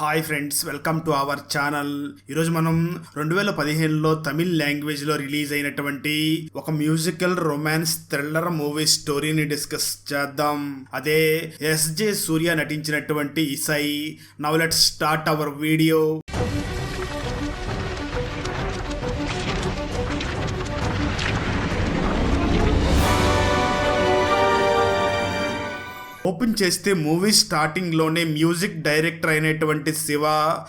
Hi friends welcome to our channel ఈరోజు మనం రెండు వేల పదిహేనులో తమిళ్ లాంగ్వేజ్లో రిలీజ్ అయినటువంటి ఒక మ్యూజికల్ రొమాన్స్ థ్రిల్లర్ మూవీ స్టోరీని డిస్కస్ చేద్దాం. అదే ఎస్ జే సూర్య నటించినటువంటి Isai now let start our video open చేస్తే మూవీ స్టార్టింగ్లోనే మ్యూజిక్ డైరెక్టర్ అయినటువంటి శివ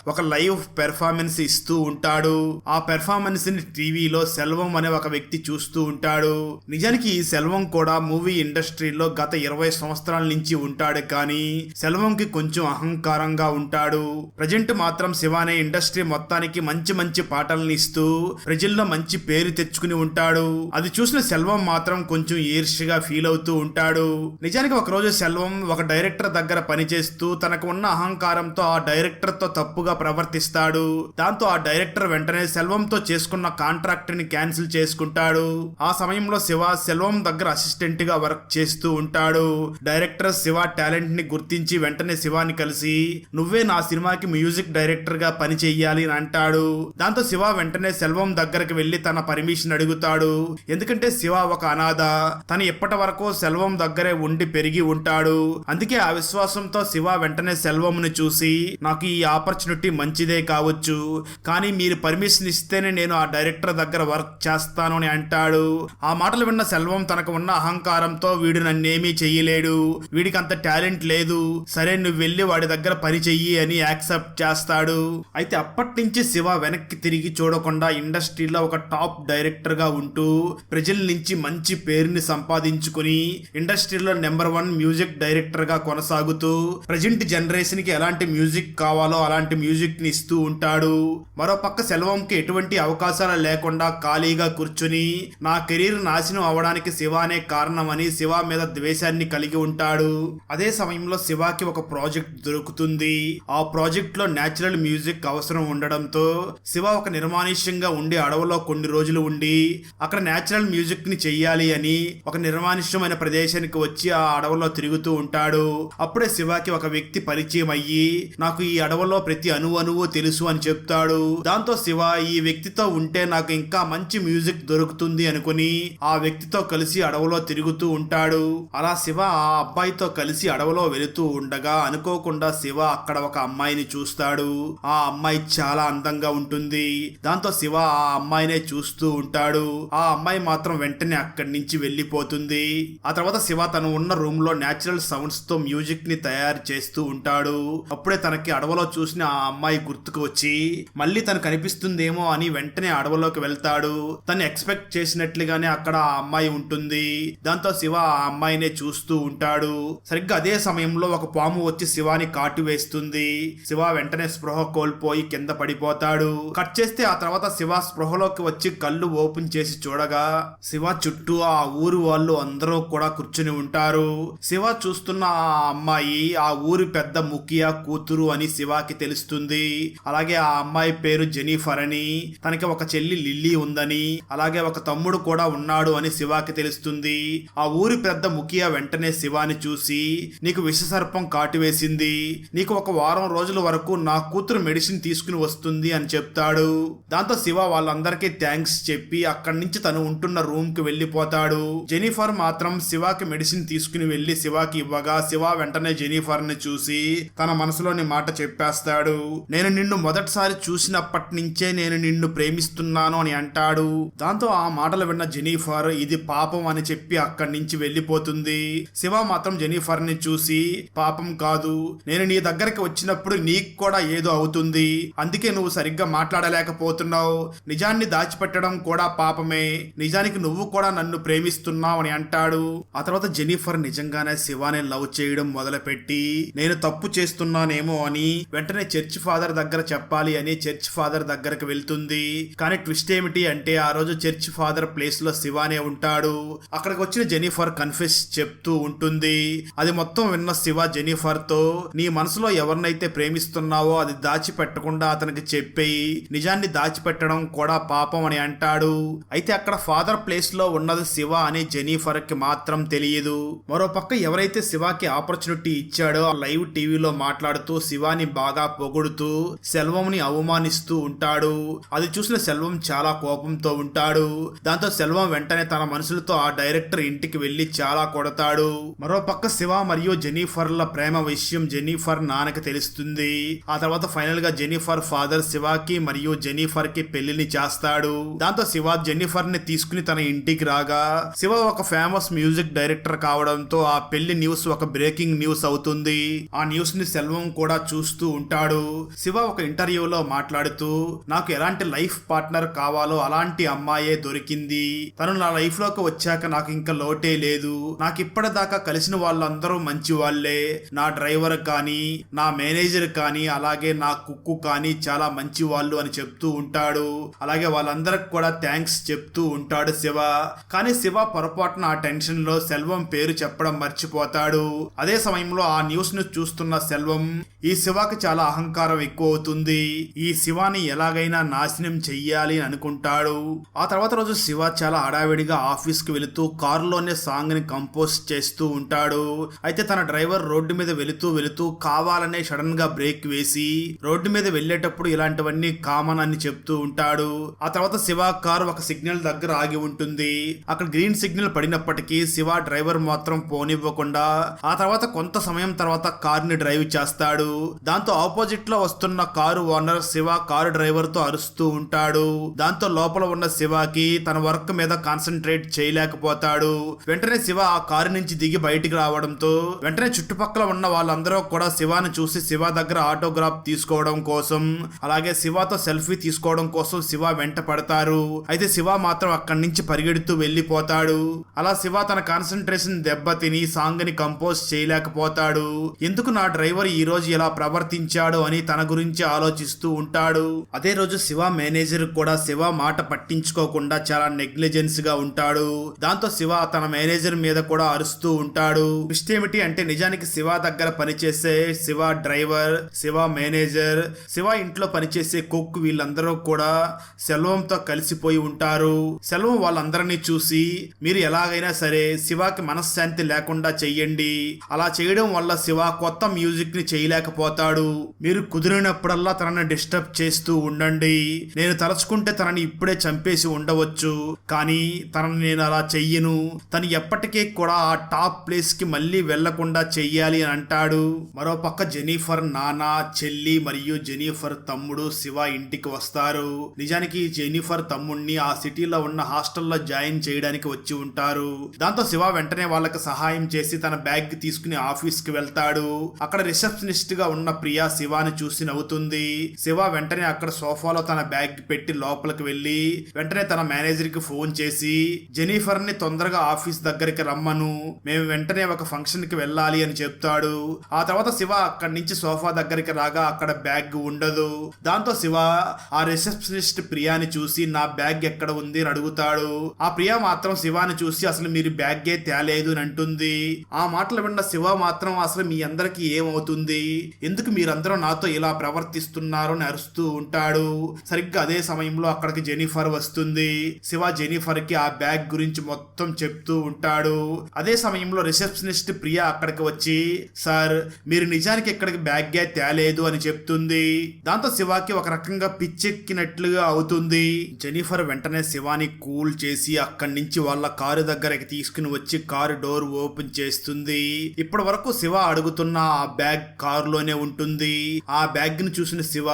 ఒక లైవ్ పెర్ఫార్మెన్స్ ఇస్తూ ఉంటాడు. ఆ పెర్ఫార్మెన్స్ని టీవీలో సెల్వం అనే ఒక వ్యక్తి చూస్తూ ఉంటాడు. నిజానికి ఈ సెల్వం కూడా మూవీ ఇండస్ట్రీలో గత ఇరవై సంవత్సరాల నుంచి ఉంటాడు కానీ సెల్వం కి కొంచెం అహంకారంగా ఉంటాడు. ప్రజెంట్ మాత్రం శివ అనే ఇండస్ట్రీ మొత్తానికి మంచి మంచి పాటలను ఇస్తూ ప్రజల్లో మంచి పేరు తెచ్చుకుని ఉంటాడు. అది చూసిన సెల్వం మాత్రం కొంచెం ఈర్ష్యగా ఫీల్ అవుతూ ఉంటాడు. నిజానికి ఒక రోజు సెల్వం ఒక డైరెక్టర్ దగ్గర పనిచేస్తూ తనకు ఉన్న అహంకారంతో ఆ డైరెక్టర్తో తప్పుగా ప్రవర్తిస్తాడు. దాంతో ఆ డైరెక్టర్ వెంటనే సెల్వంతో చేసుకున్న కాంట్రాక్ట్ని క్యాన్సిల్ చేసుకుంటాడు. ఆ సమయంలో శివ సెల్వం దగ్గర అసిస్టెంట్గా వర్క్ చేస్తూ ఉంటాడు. డైరెక్టర్ శివ టాలెంట్ని గుర్తించి వెంటనే శివాని కలిసి నువ్వే నా సినిమాకి మ్యూజిక్ డైరెక్టర్గా పని చెయ్యాలి అని అంటాడు. దాంతో శివ వెంటనే సెల్వం దగ్గరకు వెళ్ళి తన పర్మిషన్ అడుగుతాడు. ఎందుకంటే శివ ఒక అనాథ. తను ఇప్పటి వరకు సెల్వం దగ్గరే ఉండి పెరిగి ఉంటాడు. అందుకే ఆ విశ్వాసంతో శివ వెంటనే సెల్వంని చూసి నాకు ఈ ఆపర్చునిటీ మంచిదే కావచ్చు కానీ మీరు పర్మిషన్ ఇస్తేనే నేను ఆ డైరెక్టర్ దగ్గర వర్క్ చేస్తాను అని అంటాడు. ఆ మాటలు విన్న సెల్వం తనకు ఉన్న అహంకారంతో వీడు నన్నేమీ చెయ్యలేడు వీడికి అంత టాలెంట్ లేదు సరే నువ్వు వెళ్ళి వాడి దగ్గర పని చెయ్యి అని యాక్సెప్ట్ చేస్తాడు. అయితే అప్పటి నుంచి శివ వెనక్కి తిరిగి చూడకుండా ఇండస్ట్రీలో ఒక టాప్ డైరెక్టర్గా ఉంటూ ప్రజల నుంచి మంచి పేరుని సంపాదించుకుని ఇండస్ట్రీలో నెంబర్ వన్ మ్యూజిక్ డైరెక్టర్గా కొనసాగుతూ ప్రజెంట్ జనరేషన్కి ఎలాంటి మ్యూజిక్ కావాలో అలాంటి మ్యూజిక్ని ఇస్తూ ఉంటాడు. మరో పక్క సెల్వంకి ఎటువంటి అవకాశాలు లేకుండా ఖాళీగా కూర్చుని నా కెరీర్ నాశనం అవడానికి శివానే కారణమని శివ మీద ద్వేషాన్ని కలిగి ఉంటాడు. అదే సమయంలో శివాకి ఒక ప్రాజెక్ట్ దొరుకుతుంది. ఆ ప్రాజెక్ట్లో నేచురల్ మ్యూజిక్ అవసరం ఉండడంతో శివ ఒక నిర్మానుష్యంగా ఉండి అడవిలో కొన్ని రోజులు ఉండి అక్కడ నేచురల్ మ్యూజిక్ని చెయ్యాలి అని ఒక నిర్మానుష్యమైన ప్రదేశానికి వచ్చి ఆ అడవిలో తిరుగుతూ ఉంటాడు. అప్పుడే శివకి ఒక వ్యక్తి పరిచయం అయ్యి నాకు ఈ అడవిలో ప్రతి అణువు అణువు తెలుసు అని చెప్తాడు. దాంతో శివ ఈ వ్యక్తితో ఉంటే నాకు ఇంకా మంచి మ్యూజిక్ దొరుకుతుంది అనుకుని ఆ వ్యక్తితో కలిసి అడవిలో తిరుగుతూ ఉంటాడు. అలా శివ ఆ అబ్బాయితో కలిసి అడవిలో వెళుతూ ఉండగా అనుకోకుండా శివ అక్కడ ఒక అమ్మాయిని చూస్తాడు. ఆ అమ్మాయి చాలా అందంగా ఉంటుంది. దాంతో శివ ఆ అమ్మాయినే చూస్తూ ఉంటాడు. ఆ అమ్మాయి మాత్రం వెంటనే అక్కడి నుంచి వెళ్ళిపోతుంది. ఆ తర్వాత శివ తను ఉన్న రూమ్లో నేచురల్ సౌండ్స్తో మ్యూజిక్ని తయారు చేస్తూ ఉంటాడు. అప్పుడే తనకి అడవిలో చూసిన ఆ అమ్మాయి గుర్తుకు వచ్చి మళ్ళీ తను కనిపిస్తుందేమో అని వెంటనే అడవిలోకి వెళ్తాడు. తను ఎక్స్పెక్ట్ చేసినట్లుగానే అక్కడ ఆ అమ్మాయి ఉంటుంది. దాంతో శివ ఆ అమ్మాయినే చూస్తూ ఉంటాడు. సరిగ్గా అదే సమయంలో ఒక పాము వచ్చి శివాని కాటు వేస్తుంది. శివ వెంటనే స్పృహ కోల్పోయి కింద పడిపోతాడు. కట్ చేస్తే ఆ తర్వాత శివ స్పృహలోకి వచ్చి కళ్ళు ఓపెన్ చేసి చూడగా శివ చుట్టూ ఆ ఊరు వాళ్ళు అందరూ కూడా కూర్చుని ఉంటారు. శివ చూస్తున్న ఆ అమ్మాయి ఆ ఊరి పెద్ద ముఖియా కూతురు అని శివాకి తెలుస్తుంది. అలాగే ఆ అమ్మాయి పేరు జెనిఫర్ అని తనకి ఒక చెల్లి లిల్లీ ఉందని అలాగే ఒక తమ్ముడు కూడా ఉన్నాడు అని శివాకి తెలుస్తుంది. ఆ ఊరి పెద్ద ముఖియా వెంటనే శివాని చూసి నీకు విషసర్పం కాటు వేసింది. నీకు ఒక వారం రోజుల వరకు నా కూతురు మెడిసిన్ తీసుకుని వస్తుంది అని చెప్తాడు. దాంతో శివ వాళ్ళందరికీ థ్యాంక్స్ చెప్పి అక్కడి నుంచి తను ఉంటున్న రూమ్కి వెళ్ళిపోతాడు. జెనిఫర్ మాత్రం శివాకి మెడిసిన్ తీసుకుని వెళ్ళి శివాకి ఇవ్వగా శివ వెంటనే జెనీఫర్ని చూసి తన మనసులోని మాట చెప్పేస్తాడు. నేను నిన్ను మొదటిసారి చూసినప్పటి నుంచే నేను నిన్ను ప్రేమిస్తున్నాను అని అంటాడు. దాంతో ఆ మాటలు విన్న జెనీఫర్ ఇది పాపం అని చెప్పి అక్కడి నుంచి వెళ్ళిపోతుంది. శివ మాత్రం జెనీఫర్ని చూసి పాపం కాదు నేను నీ దగ్గరికి వచ్చినప్పుడు నీకు కూడా ఏదో అవుతుంది. అందుకే నువ్వు సరిగ్గా మాట్లాడలేకపోతున్నావు. నిజాన్ని దాచిపెట్టడం కూడా పాపమే. నిజానికి నువ్వు కూడా నన్ను ప్రేమిస్తున్నావు అని అంటాడు. ఆ తర్వాత జెనీఫర్ నిజంగానే శివ శివాని లవ్ చేయడం మొదలుపెట్టి నేను తప్పు చేస్తున్నానేమో అని వెంటనే చర్చ్ ఫాదర్ దగ్గర చెప్పాలి అని చర్చ్ ఫాదర్ దగ్గరకు వెళ్తుంది. కానీ ట్విస్ట్ ఏమిటి అంటే ఆ రోజు చర్చ్ ఫాదర్ ప్లేస్లో శివానే ఉంటాడు. అక్కడికి వచ్చిన జెనిఫర్ కన్ఫెస్ చెప్తూ ఉంటుంది అది మొత్తం విన్న శివ జెనిఫర్తో నీ మనసులో ఎవరినైతే ప్రేమిస్తున్నావో అది దాచిపెట్టకుండా అతనికి చెప్పేయి. నిజాన్ని దాచిపెట్టడం కూడా పాపం అని అంటాడు. అయితే అక్కడ ఫాదర్ ప్లేస్లో ఉన్నది శివ అని జెనిఫర్కి మాత్రం తెలియదు. మరో పక్క ఎవరైతే ఎవరైతే శివాకి ఆపర్చునిటీ ఇచ్చాడో. ఆ లైవ్ టీవీలో మాట్లాడుతూ శివాని బాగా పొగుడుతూ సెల్వంని అవమానిస్తూ ఉంటాడు. అది చూసిన సెల్వం చాలా కోపంతో ఉంటాడు. దాంతో సెల్వం వెంటనే తన మనుషులతో ఆ డైరెక్టర్ ఇంటికి వెళ్ళి చాలా కొడతాడు. మరో పక్క శివ మరియు జెనీఫర్ల ప్రేమ విషయం జెనీఫర్ నాన్నకి తెలుస్తుంది. ఆ తర్వాత ఫైనల్గా జెనీఫర్ ఫాదర్ శివాకి మరియు జెనీఫర్కి పెళ్ళిని చేస్తాడు. దాంతో శివ జెనిఫర్ని తీసుకుని తన ఇంటికి రాగా శివ ఒక ఫేమస్ మ్యూజిక్ డైరెక్టర్ కావడంతో ఆ పెళ్ళి న్యూస్ ఒక బ్రేకింగ్ న్యూస్ అవుతుంది. ఆ న్యూస్ని సెల్వం కూడా చూస్తూ ఉంటాడు. శివ ఒక ఇంటర్వ్యూలో మాట్లాడుతూ నాకు ఎలాంటి లైఫ్ పార్ట్నర్ కావాలో అలాంటి అమ్మాయే దొరికింది. తను నా లైఫ్లోకి వచ్చాక నాకు ఇంకా లోటే లేదు. నాకు ఇప్పటిదాకా కలిసిన వాళ్ళందరూ మంచి వాళ్ళే. నా డ్రైవర్ కానీ నా మేనేజర్ కానీ అలాగే నా కుక్కు కానీ చాలా మంచి వాళ్ళు అని చెప్తూ ఉంటాడు. అలాగే వాళ్ళందరికి కూడా థ్యాంక్స్ చెప్తూ ఉంటాడు శివ. కానీ శివ పొరపాటున ఆ టెన్షన్లో సెల్వం పేరు చెప్పడం మర్చిపోతాడు. అదే సమయంలో ఆ న్యూస్ను చూస్తున్న సెల్వం ఈ శివకి చాలా అహంకారం ఎక్కువ అవుతుంది ఈ శివాని ఎలాగైనా నాశనం చెయ్యాలి అని అనుకుంటాడు. ఆ తర్వాత రోజు శివ చాలా హడావిడిగా ఆఫీస్కి వెళుతూ కారులోనే సాంగ్ని కంపోజ్ చేస్తూ ఉంటాడు. అయితే తన డ్రైవర్ రోడ్డు మీద వెళుతూ వెళుతూ కావాలనే సడన్గా బ్రేక్ వేసి రోడ్డు మీద వెళ్ళేటప్పుడు ఇలాంటివన్నీ కామన్ అని చెప్తూ ఉంటాడు. ఆ తర్వాత శివ కారు ఒక సిగ్నల్ దగ్గర ఆగి ఉంటుంది. అక్కడ గ్రీన్ సిగ్నల్ పడినప్పటికీ శివ డ్రైవర్ మాత్రం పోనివ్వకుండా ఆ తర్వాత కొంత సమయం తర్వాత కార్ని డ్రైవ్ చేస్తాడు. దాంతో ఆపోజిట్లో వస్తున్న కారు ఓనర్ శివ కారు డ్రైవర్తో అరుస్తూ ఉంటాడు. దాంతో లోపల ఉన్న శివకి తన వర్క్ మీద కాన్సన్ట్రేట్ చేయలేకపోతాడు. వెంటనే శివ ఆ కారు నుంచి దిగి బయటికి రావడంతో వెంటనే చుట్టుపక్కల ఉన్న వాళ్ళందరూ కూడా శివాని చూసి శివ దగ్గర ఆటోగ్రాఫ్ తీసుకోవడం కోసం అలాగే శివతో సెల్ఫీ తీసుకోవడం కోసం శివ వెంట పడతారు. అయితే శివ మాత్రం అక్కడి నుంచి పరిగెడుతూ వెళ్ళిపోతాడు. అలా శివ తన కాన్సన్ట్రేషన్ దెబ్బతిని సాంగ్ని కంపోజ్ చేయలేకపోతాడు. ఎందుకు నా డ్రైవర్ ఈ రోజు ఇలా ప్రవర్తించాడు అని తన గురించి ఆలోచిస్తూ ఉంటాడు. అదే రోజు శివ మేనేజర్ కూడా శివ మాట పట్టించుకోకుండా చాలా నెగ్లిజెన్స్గా ఉంటాడు. దాంతో శివ తన మేనేజర్ మీద కూడా అరుస్తూ ఉంటాడు. ఏమిటి అంటే నిజానికి శివ దగ్గర పనిచేసే శివ డ్రైవర్ శివ మేనేజర్ శివ ఇంట్లో పనిచేసే కుక్ వీళ్ళందరూ కూడా సెల్వంతో కలిసిపోయి ఉంటారు. సెల్వం వాళ్ళందరినీ చూసి మీరు ఎలాగైనా సరే శివకి మనశ్శాంతి లేకుండా చెయ్యండి. అలా చేయడం వల్ల శివ కొత్త మ్యూజిక్ని చేయలేకపోతాడు. మీరు కుదిరినప్పుడల్లా తనని డిస్టర్బ్ చేస్తూ ఉండండి. నేను తలుచుకుంటే తనని ఇప్పుడే చంపేసి ఉండవచ్చు. కానీ తనని నేను అలా చెయ్యను. తను ఎప్పటికీ కూడా ఆ టాప్ ప్లేస్కి మళ్ళీ వెళ్ళకుండా చెయ్యాలి అని అంటాడు. మరో పక్క జెనిఫర్ చెల్లి మరియు జెనీఫర్ తమ్ముడు శివ ఇంటికి వస్తారు. నిజానికి జెనీఫర్ జెనిఫర్ తమ్ముడిని ఆ సిటీలో ఉన్న హాస్టల్లో జాయిన్ చేయడానికి వచ్చి ఉంటారు. దాంతో శివ వెంటనే వాళ్ళకి సహాయం చేసి తన బ్యాగ్ తీసుకుని ఆఫీస్కి వెళ్తాడు. అక్కడ రిసెప్షనిస్ట్గా ఉన్న ప్రియా శివాని చూసి నవ్వుతుంది. శివ వెంటనే అక్కడ సోఫాలో తన బ్యాగ్ పెట్టి లోపలికి వెళ్ళి వెంటనే తన మేనేజర్కి ఫోన్ చేసి జెనీఫర్ని తొందరగా ఆఫీస్ దగ్గరికి రమ్మను. మేము వెంటనే ఒక ఫంక్షన్కి వెళ్ళాలి అని చెప్తాడు. ఆ తర్వాత శివ అక్కడి నుంచి సోఫా దగ్గరికి రాగా అక్కడ బ్యాగ్ ఉండదు. దాంతో శివ ఆ రిసెప్షనిస్ట్ ప్రియాని చూసి నా బ్యాగ్ ఎక్కడ ఉంది? అని అడుగుతాడు. ఆ ప్రియా మాత్రం శివాని చూసి అసలు మీరు బ్యాగే తేలేదు అని అంటుంది. ఆ ఆ మాటలు విన్న శివ మాత్రం అసలు మీ అందరికి ఏమవుతుంది? ఎందుకు మీరందరూ నాతో ఇలా ప్రవర్తిస్తున్నారు అని అరుస్తూ ఉంటాడు. సరిగ్గా అదే సమయంలో అక్కడికి జెనిఫర్ వస్తుంది. శివ జెనిఫర్కి ఆ బ్యాగ్ గురించి మొత్తం చెప్తూ ఉంటాడు. అదే సమయంలో రిసెప్షనిస్ట్ ప్రియా అక్కడికి వచ్చి సార్ మీరు నిజానికి ఇక్కడికి బ్యాగ్గే తేలేదు అని చెప్తుంది. దాంతో శివాకి ఒక రకంగా పిచ్చెక్కినట్లుగా అవుతుంది. జెనిఫర్ వెంటనే శివాని కూల్ చేసి అక్కడి నుంచి వాళ్ళ కారు దగ్గరకి తీసుకుని వచ్చి కారు డోర్ ఓపెన్ చేస్తుంది ఇప్పటి వరకు శివ అడుగుతున్న ఆ బ్యాగ్ కారులోనే ఉంటుంది. ఆ బ్యాగ్ని చూసిన శివ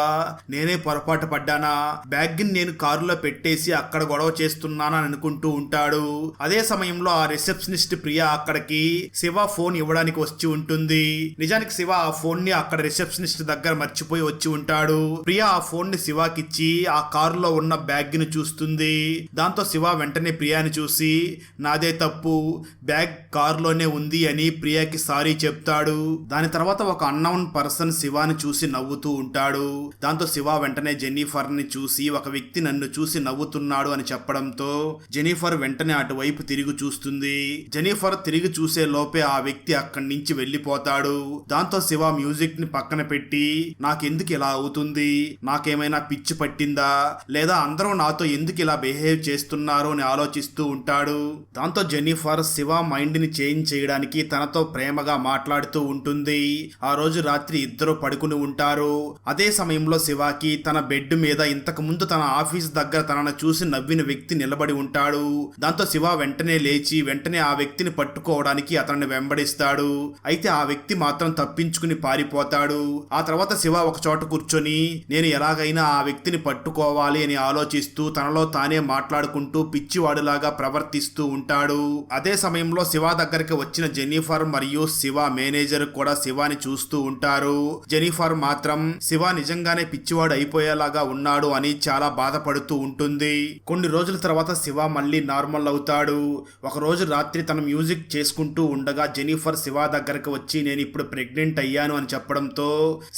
నేనే పొరపాటు పడ్డానా? బ్యాగ్ని నేను కారులో పెట్టేసి అక్కడ గొడవ చేస్తున్నానని అనుకుంటూ ఉంటాడు. అదే సమయంలో ఆ రిసెప్షనిస్ట్ ప్రియా అక్కడికి శివ ఫోన్ ఇవ్వడానికి వచ్చి ఉంటుంది. నిజానికి శివ ఆ ఫోన్ని అక్కడ రిసెప్షనిస్ట్ దగ్గర మర్చిపోయి వచ్చి ఉంటాడు. ప్రియా ఆ ఫోన్ని శివాకిచ్చి ఆ కారులో ఉన్న బ్యాగ్ని చూస్తుంది. దాంతో శివ వెంటనే ప్రియాని చూసి నాదే తప్పు. బ్యాగ్ కారులోనే ఉంది అని ప్రియాకి సారీ చెప్తాడు. దాని తర్వాత ఒక అన్నౌన్ పర్సన్ శివాని చూసి నవ్వుతూ ఉంటాడు. దాంతో శివ వెంటనే జెన్నిఫర్ని చూసి ఒక వ్యక్తి నన్ను చూసి నవ్వుతున్నాడు అని చెప్పడంతో జెనిఫర్ వెంటనే అటువైపు తిరిగి చూస్తుంది. జెనిఫర్ తిరిగి చూసే లోపే ఆ వ్యక్తి అక్కడి నుంచి వెళ్ళిపోతాడు. దాంతో శివ మ్యూజిక్ని పక్కన పెట్టి నాకెందుకు ఇలా అవుతుంది? నాకేమైనా పిచ్చి పట్టిందా? లేదా అందరూ నాతో ఎందుకు ఇలా బిహేవ్ చేస్తున్నారు? అని ఆలోచిస్తూ ఉంటాడు. దాంతో జెనిఫర్ శివ మైండ్ని చేంజ్ చేయడానికి చేయడానికి తనతో ప్రేమగా మాట్లాడుతూ ఉంటుంది. ఆ రోజు రాత్రి ఇద్దరు పడుకుని ఉంటారు. అదే సమయంలో శివాకి తన బెడ్ మీద ఇంతకు ముందు తన ఆఫీస్ దగ్గర తనను చూసి నవ్విన వ్యక్తి నిలబడి ఉంటాడు. దాంతో శివ వెంటనే లేచి వెంటనే ఆ వ్యక్తిని పట్టుకోవడానికి అతన్ని వెంబడిస్తాడు. అయితే ఆ వ్యక్తి మాత్రం తప్పించుకుని పారిపోతాడు. ఆ తర్వాత శివ ఒక చోట కూర్చొని నేను ఎలాగైనా ఆ వ్యక్తిని పట్టుకోవాలి అని ఆలోచిస్తూ తనలో తానే మాట్లాడుకుంటూ పిచ్చివాడులాగా ప్రవర్తిస్తూ ఉంటాడు. అదే సమయంలో శివ దగ్గరికి వచ్చిన జెనిఫర్ మరియు శివ మేనేజర్ కూడా శివాని చూస్తూ ఉంటారు. జెనిఫర్ మాత్రం శివ నిజంగానే పిచ్చివాడు అయిపోయేలాగా ఉన్నాడు అని చాలా బాధపడుతూ ఉంటుంది. కొన్ని రోజుల తర్వాత శివ మళ్ళీ నార్మల్ అవుతాడు. ఒక రోజు రాత్రి తన మ్యూజిక్ చేసుకుంటూ ఉండగా జెనిఫర్ శివ దగ్గరకు వచ్చి నేను ఇప్పుడు ప్రెగ్నెంట్ అయ్యాను అని చెప్పడంతో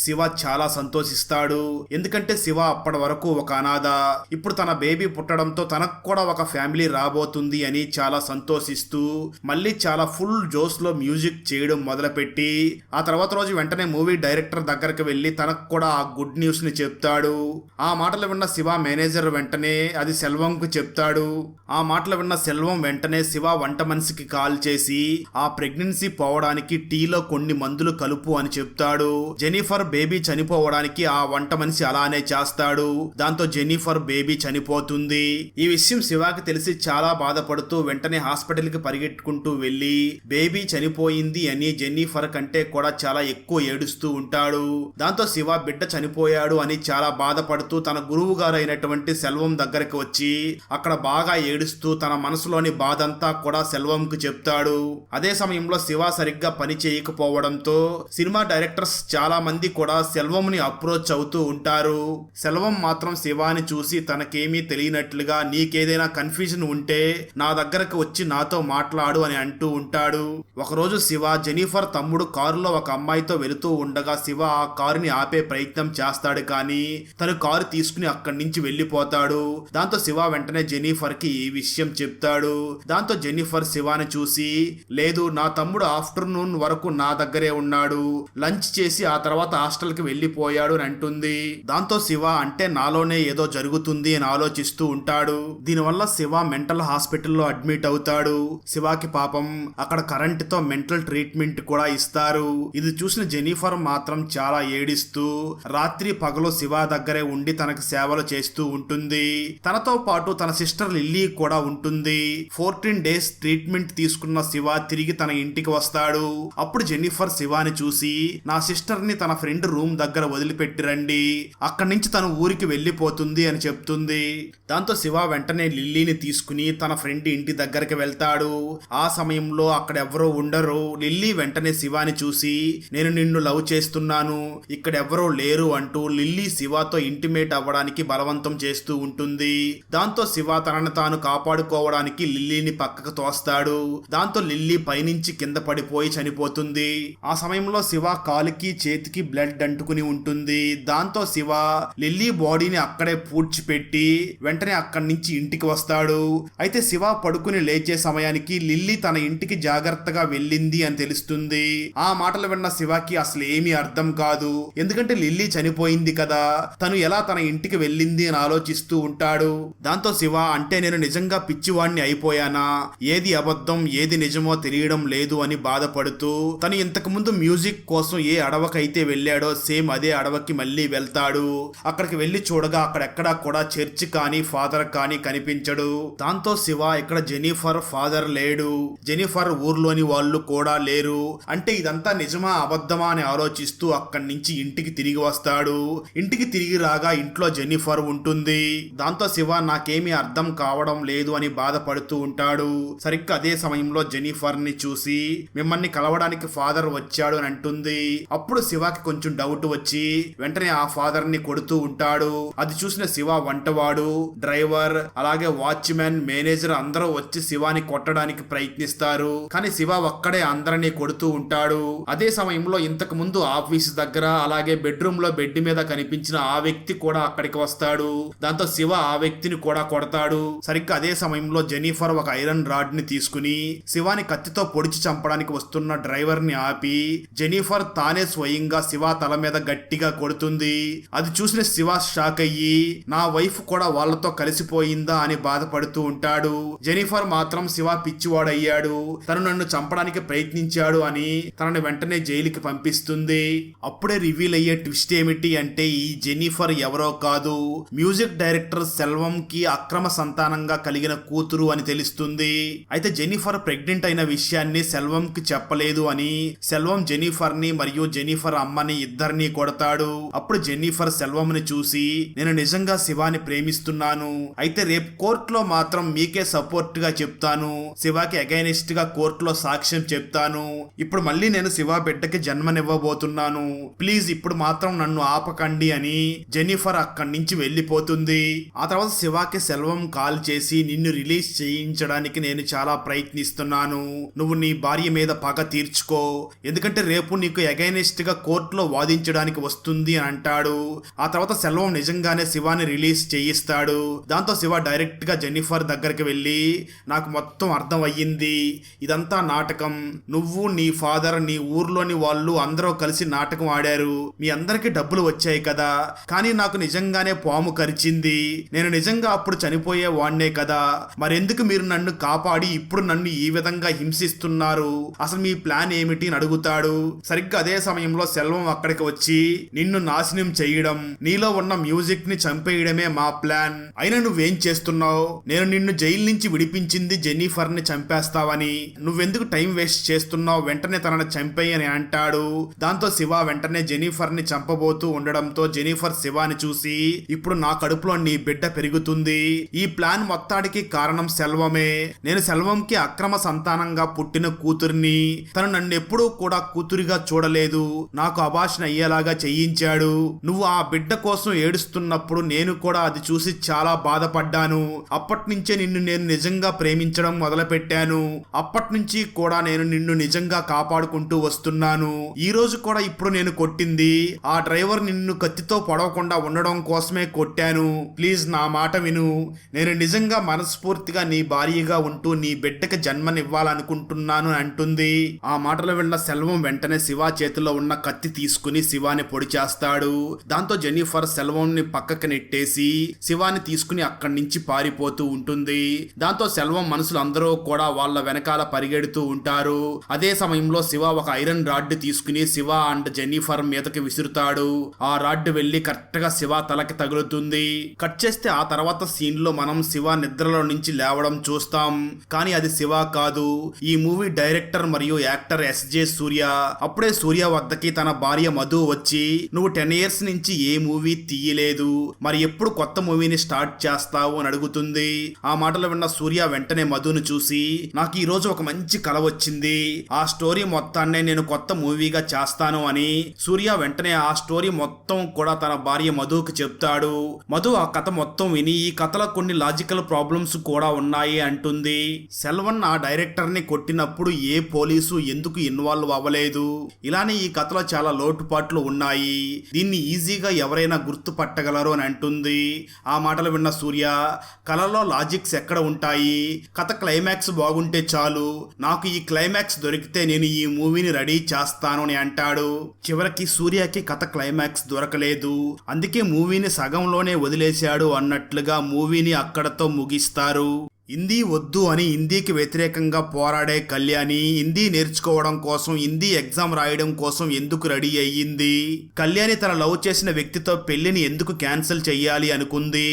శివ చాలా సంతోషిస్తాడు. ఎందుకంటే శివ అప్పటి వరకు ఒక అనాథ. ఇప్పుడు తన బేబీ పుట్టడంతో తనకు కూడా ఒక ఫ్యామిలీ రాబోతుంది అని చాలా సంతోషిస్తూ మళ్ళీ చాలా ఫుల్ జోస్ షోస్లో మ్యూజిక్ చేయడం మొదలుపెట్టి ఆ తర్వాత రోజు వెంటనే మూవీ డైరెక్టర్ దగ్గరకు వెళ్ళి తనకు కూడా ఆ గుడ్ న్యూస్ని చెప్తాడు. ఆ మాటలు విన్న శివ మేనేజర్ వెంటనే అది సెల్వంకు చెప్తాడు. ఆ మాటలు విన్న సెల్వం వెంటనే శివ వంట మనిషికి కాల్ చేసి ఆ ప్రెగ్నెన్సీ పోవడానికి టీలో కొన్ని మందులు కలుపు అని చెప్తాడు. జెనిఫర్ బేబీ చనిపోవడానికి ఆ వంట మనిషి అలానే చేస్తాడు. దాంతో జెనిఫర్ బేబీ చనిపోతుంది. ఈ విషయం శివాకి తెలిసి చాలా బాధపడుతూ వెంటనే హాస్పిటల్కి పరిగెట్టుకుంటూ వెళ్ళి బేబీ చనిపోయింది అని జెన్నిఫర్ కంటే కూడా చాలా ఎక్కువ ఏడుస్తూ ఉంటాడు. దాంతో శివ బిడ్డ చనిపోయాడు అని చాలా బాధపడుతూ తన గురువు గారు అయినటువంటి సెల్వం దగ్గరికి వచ్చి అక్కడ బాగా ఏడుస్తూ తన మనసులోని బాధంతా కూడా సెల్వంకు చెప్తాడు. అదే సమయంలో శివ సరిగ్గా పని చేయకపోవడంతో సినిమా డైరెక్టర్స్ చాలా మంది కూడా సెల్వంని అప్రోచ్ అవుతూ ఉంటారు. సెల్వం మాత్రం శివాని చూసి తనకేమీ తెలియనట్లుగా నీకేదైనా కన్ఫ్యూజన్ ఉంటే నా దగ్గరకు వచ్చి నాతో మాట్లాడు అని అంటూ ఉంటాడు. ఒకరోజు శివ జెనిఫర్ తమ్ముడు కారులో ఒక అమ్మాయితో వెళుతూ ఉండగా శివ ఆ కారుని ఆపే ప్రయత్నం చేస్తాడు కానీ తను కారు తీసుకుని అక్కడి నుంచి వెళ్ళిపోతాడు. దాంతో శివ వెంటనే జెనిఫర్కి ఈ విషయం చెప్తాడు. దాంతో జెనిఫర్ శివాని చూసి లేదు నా తమ్ముడు ఆఫ్టర్నూన్ వరకు నా దగ్గరే ఉన్నాడు. లంచ్ చేసి ఆ తర్వాత హాస్టల్కి వెళ్ళిపోయాడు అని అంటుంది. దాంతో శివ అంటే నాలోనే ఏదో జరుగుతుంది అని ఆలోచిస్తూ ఉంటాడు. దీనివల్ల శివ మెంటల్ హాస్పిటల్లో అడ్మిట్ అవుతాడు. శివాకి పాపం అక్కడ కరెంట్ తో మెంటల్ ట్రీట్మెంట్ కూడా ఇస్తారు. ఇది చూసిన జెనిఫర్ మాత్రం చాలా ఏడిస్తూ రాత్రి పగలు శివ దగ్గరే ఉండి తనకు సేవలు చేస్తూ ఉంటుంది. తనతో పాటు తన సిస్టర్ లిల్లీ కూడా ఉంటుంది. ఫోర్టీన్ డేస్ ట్రీట్మెంట్ తీసుకున్న శివ తిరిగి తన ఇంటికి వస్తాడు. అప్పుడు జెన్నిఫర్ శివాని చూసి నా సిస్టర్ని తన ఫ్రెండ్ రూమ్ దగ్గర వదిలిపెట్టి రండి. అక్కడి నుంచి తను ఊరికి వెళ్ళిపోతుంది అని చెప్తుంది. దాంతో శివ వెంటనే లిల్లీని తీసుకుని తన ఫ్రెండ్ ఇంటి దగ్గరికి వెళ్తాడు. ఆ సమయంలో అక్కడ ఎవరో ఉండరు? లిల్లీ వెంటనే శివాని చూసి నేను నిన్ను లవ్ చేస్తున్నాను. ఇక్కడ ఎవరో లేరు అంటూ లిల్లీ శివతో ఇంటిమేట్ అవ్వడానికి బలవంతం చేస్తూ ఉంటుంది. దాంతో శివ తనను తాను కాపాడుకోవడానికి లిల్లీని పక్కకు తోస్తాడు. దాంతో లిల్లీ పైనుంచి కింద పడిపోయి చనిపోతుంది. ఆ సమయంలో శివ కాలుకి చేతికి బ్లడ్ అంటుకుని ఉంటుంది. దాంతో శివ లిల్లీ బాడీని అక్కడే పూడ్చిపెట్టి వెంటనే అక్కడి నుంచి ఇంటికి వస్తాడు. అయితే శివ పడుకుని లేచే సమయానికి లిల్లీ తన ఇంటికి జాగ్రత్తగా వెళ్ళింది అని తెలుస్తుంది. ఆ మాటలు విన్న శివకి అసలు ఏమీ అర్థం కాదు. ఎందుకంటే లిల్లీ చనిపోయింది కదా. తను ఎలా తన ఇంటికి వెళ్ళింది అని ఆలోచిస్తూ ఉంటాడు. దాంతో శివ అంటే నేను నిజంగా పిచ్చివాణ్ణి అయిపోయానా? ఏది అబద్ధం ఏది నిజమో తెలియడం లేదు అని బాధపడుతూ తను ఇంతకు ముందు మ్యూజిక్ కోసం ఏ అడవకైతే వెళ్ళాడో సేమ్ అదే అడవకి మళ్ళీ వెళ్తాడు. అక్కడికి వెళ్ళి చూడగా అక్కడెక్కడా కూడా చర్చ్ కానీ ఫాదర్ కానీ కనిపించడు. దాంతో శివ ఇక్కడ జెనిఫర్ ఫాదర్ లేడు. జెనిఫర్ ఊర్లోని వాళ్ళు కూడా లేరు. అంటే ఇదంతా నిజమా అబద్ధమా అని ఆలోచిస్తూ అక్కడి నుంచి ఇంటికి తిరిగి వస్తాడు. ఇంటికి తిరిగి రాగా ఇంట్లో జెన్నిఫర్ ఉంటుంది. దాంతో శివ నాకేమీ అర్థం కావడం లేదు అని బాధపడుతూ ఉంటాడు. సరిగ్గా అదే సమయంలో జెనిఫర్ని చూసి మిమ్మల్ని కలవడానికి ఫాదర్ వచ్చాడు అని అంటుంది. అప్పుడు శివకి కొంచెం డౌట్ వచ్చి వెంటనే ఆ ఫాదర్ని కొడుతూ ఉంటాడు. అది చూసిన శివ వంటవాడు డ్రైవర్ అలాగే వాచ్మెన్ మేనేజర్ అందరూ వచ్చి శివాని కొట్టడానికి ప్రయత్నిస్తారు. కానీ శివ ఒక్కడే అందరినీ కొడుతూ ఉంటాడు. అదే సమయంలో ఇంతకు ముందు ఆఫీస్ దగ్గర అలాగే బెడ్రూమ్లో బెడ్ మీద కనిపించిన ఆ వ్యక్తి కూడా అక్కడికి వస్తాడు. దాంతో శివ ఆ వ్యక్తిని కూడా కొడతాడు. సరిగ్గా అదే సమయంలో జెనిఫర్ ఒక ఐరన్ రాడ్ని తీసుకుని శివాని కత్తితో పొడిచి చంపడానికి వస్తున్న డ్రైవర్ని ఆపి జెనిఫర్ తానే స్వయంగా శివ తల మీద గట్టిగా కొడుతుంది. అది చూసిన శివ షాక్ అయ్యి నా వైఫ్ కూడా వాళ్ళతో కలిసిపోయిందా అని బాధపడుతూ ఉంటాడు. జెనిఫర్ మాత్రం శివ పిచ్చివాడయ్యాడు. తను నన్ను చంప చంపడానికి ప్రయత్నించాడు అని తనని వెంటనే జైలుకి పంపిస్తుంది. అప్పుడే రివీల్ అయ్యే ట్విస్ట్ ఏమిటి అంటే ఈ జెనిఫర్ ఎవరో కాదు మ్యూజిక్ డైరెక్టర్ సెల్వం కి అక్రమ సంతానంగా కలిగిన కూతురు అని తెలుస్తుంది. అయితే జెనిఫర్ ప్రెగ్నెంట్ అయిన విషయాన్ని సెల్వం కి చెప్పలేదు అని సెల్వం జెనిఫర్ని మరియు జెనిఫర్ అమ్మని ఇద్దరిని కొడతాడు. అప్పుడు జెనిఫర్ సెల్వంని చూసి నేను నిజంగా శివాని ప్రేమిస్తున్నాను. అయితే రేపు కోర్టులో మాత్రం మీకే సపోర్ట్గా చెప్తాను. శివాకి అగైనిస్ట్గా కోర్టులో సాక్ష్యం చెప్తాను. ఇప్పుడు మళ్ళీ నేను శివ బిడ్డకి జన్మనివ్వబోతున్నాను. ప్లీజ్ ఇప్పుడు మాత్రం నన్ను ఆపకండి అని జెనిఫర్ అక్కడి నుంచి వెళ్ళిపోతుంది. ఆ తర్వాత శివాకి సెల్వం కాల్ చేసి నిన్ను రిలీజ్ చేయించడానికి నేను చాలా ప్రయత్నిస్తున్నాను. నువ్వు నీ భార్య మీద పగ తీర్చుకో. ఎందుకంటే రేపు నీకు అగైనిస్ట్గా కోర్టులో వాదించడానికి వస్తుంది అని అంటాడు. ఆ తర్వాత సెల్వం నిజంగానే శివాని రిలీజ్ చేయిస్తాడు. దాంతో శివ డైరెక్ట్గా జెన్నిఫర్ దగ్గరికి వెళ్ళి నాకు మొత్తం అర్థం అయ్యింది. ఇదంతా నాటకం. నువ్వు నీ ఫాదర్ నీ ఊర్లోని వాళ్ళు అందరూ కలిసి నాటకం ఆడారు. మీ అందరికి డబ్బులు వచ్చాయి కదా. కానీ నాకు నిజంగానే పాము కరిచింది. నేను నిజంగా అప్పుడు చనిపోయే వాణ్ణే కదా. మరెందుకు మీరు నన్ను కాపాడి ఇప్పుడు నన్ను ఈ విధంగా హింసిస్తున్నారు? అసలు మీ ప్లాన్ ఏమిటి అని అడుగుతాడు. సరిగ్గా అదే సమయంలో సెల్వం అక్కడికి వచ్చి నిన్ను నాశనం చేయడం నీలో ఉన్న మ్యూజిక్ని చంపేయడమే మా ప్లాన్. అయినా నువ్వేం చేస్తున్నావు? నేను నిన్ను జైలు నుంచి విడిపించింది జెన్నిఫర్ని చంపేస్తావని. నువ్వెందుకు టైం వేస్ట్ చేస్తున్నావు వెంటనే తనని చంపేయి అని అంటాడు. దాంతో శివ వెంటనే జెనీఫర్ని చంపబోతూ ఉండడంతో జెనీఫర్ శివాని చూసి ఇప్పుడు నా కడుపులో నీ బిడ్డ పెరుగుతుంది. ఈ ప్లాన్ మొత్తానికి కారణం సెల్వమే నేను సెల్వంకి అక్రమ సంతానంగా పుట్టిన కూతుర్ని. తను నన్ను ఎప్పుడూ కూడా కూతురిగా చూడలేదు. నాకు అభాషణ అయ్యేలాగా చెయ్యించాడు నువ్వు ఆ బిడ్డ కోసం ఏడుస్తున్నప్పుడు నేను కూడా అది చూసి చాలా బాధపడ్డాను. అప్పటి నుంచే నిన్ను నేను నిజంగా ప్రేమించడం మొదలుపెట్టాను. అప్పటి నుంచి కూడా నేను నిన్ను నిజంగా కాపాడుకుంటూ వస్తున్నాను. ఈ రోజు కూడా ఇప్పుడు నేను కొట్టింది. ఆ డ్రైవర్ నిన్ను కత్తితో పొడవకుండా ఉండడం కోసమే కొట్టాను. ప్లీజ్ నా మాట విను. నేను నిజంగా మనస్ఫూర్తిగా నీ భార్యగా ఉంటూ నీ బిడ్డకి జన్మనివ్వాలనుకుంటున్నాను అంటుంది. ఆ మాటలు విన్న సెల్వం వెంటనే శివ చేతిలో ఉన్న కత్తి తీసుకుని శివాని పొడి చేస్తాడు. దాంతో జెనిఫర్ సెల్వంని పక్కకి నెట్టేసి శివాని తీసుకుని అక్కడి నుంచి పారిపోతూ ఉంటుంది. దాంతో సెల్వం మనుషులు అందరూ కూడా వాళ్ళ వెనకాల పరిగెడుతూ ఉంటారు. అదే సమయంలో శివ ఒక ఐరన్ రాడ్ తీసుకుని శివ అండ్ జెన్నిఫర్ మీదకి విసురుతాడు. ఆ రాడ్ వెళ్ళి కరెక్ట్గా శివ తలకి తగులుతుంది. కట్ చేస్తే ఆ తర్వాత సీన్లో మనం శివ నిద్రలో నుంచి లేవడం చూస్తాం. కానీ అది శివ కాదు. ఈ మూవీ డైరెక్టర్ మరియు యాక్టర్ ఎస్ జే సూర్య. అప్పుడే సూర్య వద్దకి తన భార్య మధు వచ్చి నువ్వు టెన్ ఇయర్స్ నుంచి ఏ మూవీ తీయలేదు. మరి ఎప్పుడు కొత్త మూవీని స్టార్ట్ చేస్తావు? అని అడుగుతుంది. ఆ మాటలు విన్న సూర్య వెంటనే మధును చూసి నాకు ఈ రోజు ఒక మంచి వచ్చింది. ఆ స్టోరీ మొత్తాన్నే నేను కొత్త మూవీగా చేస్తాను అని సూర్య వెంటనే ఆ స్టోరీ మొత్తం కూడా తన భార్య మధుకి చెప్తాడు. మధు ఆ కథ మొత్తం విని ఈ కథలో కొన్ని లాజికల్ ప్రాబ్లమ్స్ కూడా ఉన్నాయి అంటుంది. సెల్వన్ ఆ డైరెక్టర్ని కొట్టినప్పుడు ఏ పోలీసు ఎందుకు ఇన్వాల్వ్ అవ్వలేదు? ఇలానే ఈ కథలో చాలా లోటుపాట్లు ఉన్నాయి. దీన్ని ఈజీగా ఎవరైనా గుర్తుపట్టగలరు అని అంటుంది. ఆ మాటలు విన్న సూర్య కళలో లాజిక్స్ ఎక్కడ ఉంటాయి? కథ క్లైమాక్స్ బాగుంటే చాలు. నాకు ఈ క్లైమాక్స్ దొరికితే నేను ఈ మూవీని రెడీ చేస్తాను అని అంటాడు. చివరికి సూర్యకి కథ క్లైమాక్స్ దొరకలేదు. అందుకే మూవీని సగంలోనే వదిలేశాడు అన్నట్లుగా మూవీని అక్కడతో ముగిస్తారు. హిందీ వద్దు అని హిందీకి వ్యతిరేకంగా పోరాడే కళ్యాణి హిందీ నేర్చుకోవడం కోసం హిందీ ఎగ్జామ్ రాయడం కోసం ఎందుకు రెడీ అయ్యింది? కళ్యాణి తన లవ్ చేసిన వ్యక్తితో పెళ్ళిని ఎందుకు క్యాన్సిల్ చెయ్యాలి అనుకుంది?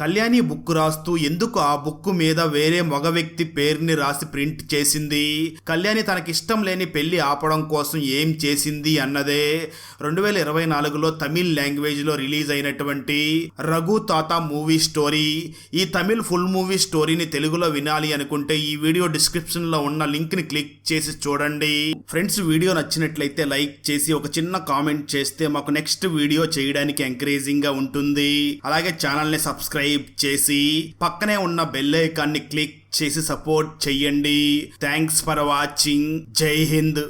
కళ్యాణి బుక్ రాస్తూ ఎందుకు ఆ బుక్ మీద వేరే మగ వ్యక్తి పేరుని రాసి ప్రింట్ చేసింది? కళ్యాణి తనకిష్టం లేని పెళ్ళి ఆపడం కోసం ఏం చేసింది అన్నదే రెండు వేల ఇరవై నాలుగులో తమిళ్ లాంగ్వేజ్లో రిలీజ్ అయినటువంటి రఘు తాత మూవీ స్టోరీ. ఈ తమిళ్ ఫుల్ మూవీ స్టోరీని తెలుగులో వినాలి అనుకుంటే ఈ వీడియో డిస్క్రిప్షన్లో ఉన్న లింక్ని క్లిక్ చేసి చూడండి. ఫ్రెండ్స్ వీడియో నచ్చినట్లయితే లైక్ చేసి ఒక చిన్న కామెంట్ చేస్తే మాకు నెక్స్ట్ వీడియో చేయడానికి ఎంకరేజింగ్గా ఉంటుంది. అలాగే ఛానల్ని సబ్స్క్రైబ్ చేసి పక్కనే ఉన్న బెల్ ఐకాన్ని క్లిక్ చేసి సపోర్ట్ చెయ్యండి. Thanks for watching Jai Hind